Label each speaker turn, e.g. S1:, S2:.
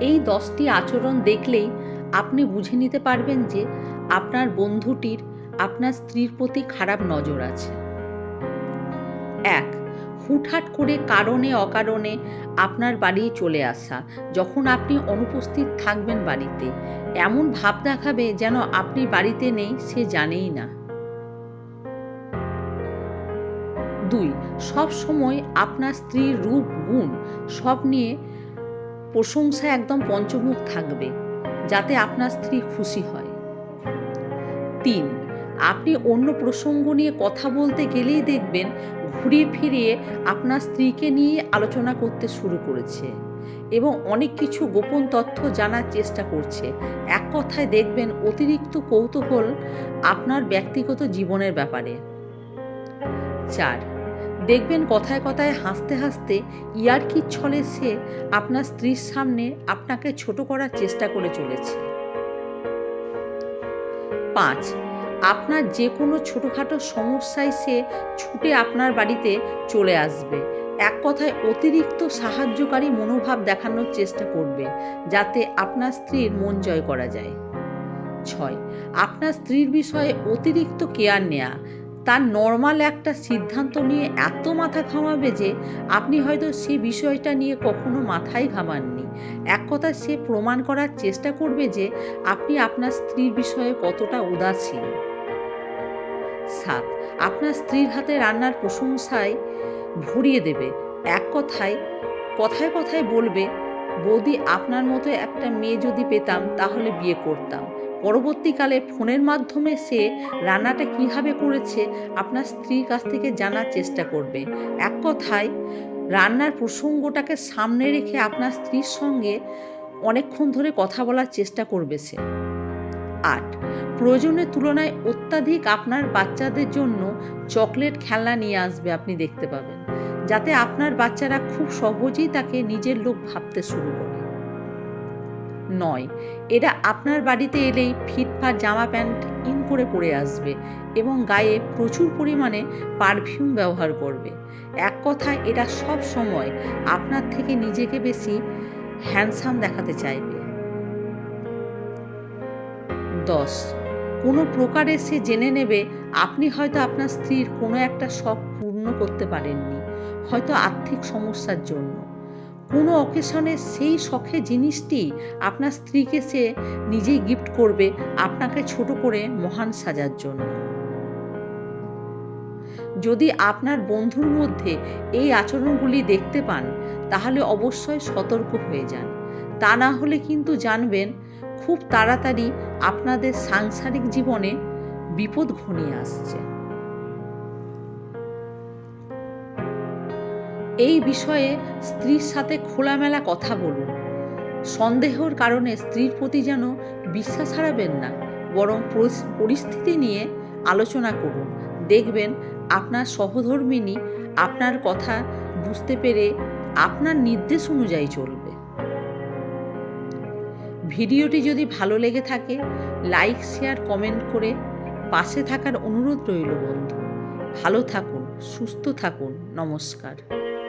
S1: এই দশটি আচরণ দেখলেই আপনি বুঝে নিতে পারবেন যে আপনার বন্ধুটির, আপনার স্ত্রীর প্রতি খারাপ নজর আছে। এক, হুটহাট করে কারণে অকারণে আপনার বাড়ি চলে আসা, যখন আপনি অনুপস্থিত থাকবেন বাড়িতে। এমন ভাব দেখাবে যেন আপনি বাড়িতে নেই, সে জানেই না। দুই সব সময় আপনার স্ত্রীর রূপ, গুণ সব নিয়ে প্রশংসা একদম পঞ্চমুখ থাকবে, যাতে আপনার স্ত্রী খুশি হয়। তিন, আপনি অন্য প্রসঙ্গ নিয়ে কথা বলতে গেলেই দেখবেন ঘুরিয়ে ফিরিয়ে আপনার স্ত্রীকে নিয়ে আলোচনা করতে শুরু করেছে এবং অনেক কিছু গোপন তথ্য জানার চেষ্টা করছে। এক কথায় দেখবেন অতিরিক্ত কৌতূহল আপনার ব্যক্তিগত জীবনের ব্যাপারে। চার দেখবেন কথায় কথায় হাসতে হাসতে ইয়ার্কির ছলে সে আপনার স্ত্রীর সামনে আপনাকে ছোট করার চেষ্টা করে চলেছে। পাঁচ, আপনার যে কোনো ছোটোখাটো সমস্যায় সে ছুটে আপনার বাড়িতে চলে আসবে। এক কথায় অতিরিক্ত সাহায্যকারী মনোভাব দেখানোর চেষ্টা করবে, যাতে আপনার স্ত্রীর মন জয় করা যায়। ছয়, আপনার স্ত্রীর বিষয়ে অতিরিক্ত কেয়ার নেয়া তার নর্মাল একটা সিদ্ধান্ত নিয়ে এত মাথা ঘামাবে যে আপনি হয়তো সে বিষয়টা নিয়ে কখনো মাথায় ঘামাননি। এক কথায় সে প্রমাণ করার চেষ্টা করবে যে আপনি আপনার স্ত্রীর বিষয়ে কতটা উদাসীন। সাত, আপনার স্ত্রীর হাতে রান্নার প্রশংসায় ভরিয়ে দেবে। এক কথায় কথায় কথায় বলবে, বৌদি, আপনার মতো একটা মেয়ে যদি পেতাম তাহলে বিয়ে করতাম। পরবর্তীকালে ফোনের মাধ্যমে সে রান্নাটা কীভাবে করেছে আপনার স্ত্রীর কাছ থেকে জানার চেষ্টা করবে। এক কথায়, রান্নার প্রসঙ্গটাকে সামনে রেখে আপনার স্ত্রীর সঙ্গে অনেকক্ষণ ধরে কথা বলার চেষ্টা করবে সে। আট, প্রয়োজনের তুলনায় অত্যাধিক আপনার বাচ্চাদের জন্য চকলেট খেলনা নিয়ে আসবে আপনি দেখতে পাবেন, যাতে আপনার বাচ্চারা খুব সহজেই তাকে নিজের লোক ভাবতে শুরু করে। নয়। এরা আপনার বাড়িতে এলেই ফিটফাট জামা প্যান্ট ইন করে পরে আসবে এবং গায়ে প্রচুর পরিমাণে পারফিউম ব্যবহার করবে। এক কথায় এরা সব সময় আপনার থেকে নিজেকে বেশি হ্যান্ডসাম দেখাতে চাইবে। দশ। কোনো প্রকারে সে জেনে নেবে আপনি হয়তো আপনার স্ত্রীর কোনো একটা শখ পূর্ণ করতে পারেননি, হয়তো আর্থিক সমস্যার জন্য। কোনো অকেশনে সেই শখে জিনিসটি আপনার স্ত্রীকে সে নিজেই গিফট করবে আপনাকে ছোট করে মহান সাজার জন্য। যদি আপনার বন্ধুর মধ্যে এই আচরণগুলি দেখতে পান, তাহলে অবশ্যই সতর্ক হয়ে যান। তা না হলে কিন্তু জানবেন, খুব তাড়াতাড়ি আপনাদের সাংসারিক জীবনে বিপদ ঘনিয়ে আসছে। এই বিষয়ে স্ত্রীর সাথে খোলামেলা কথা বলুন। সন্দেহর কারণে স্ত্রীর প্রতি যেন বিশ্বাস হারাবেন না, বরং পরিস্থিতি নিয়ে আলোচনা করুন। দেখবেন আপনার সহধর্মিনী আপনার কথা বুঝতে পেরে আপনার নির্দেশ অনুযায়ী চলবে। ভিডিওটি যদি ভালো লেগে থাকে, লাইক, শেয়ার, কমেন্ট করে পাশে থাকার অনুরোধ রইল বন্ধু। ভালো থাকুন, সুস্থ থাকুন, নমস্কার।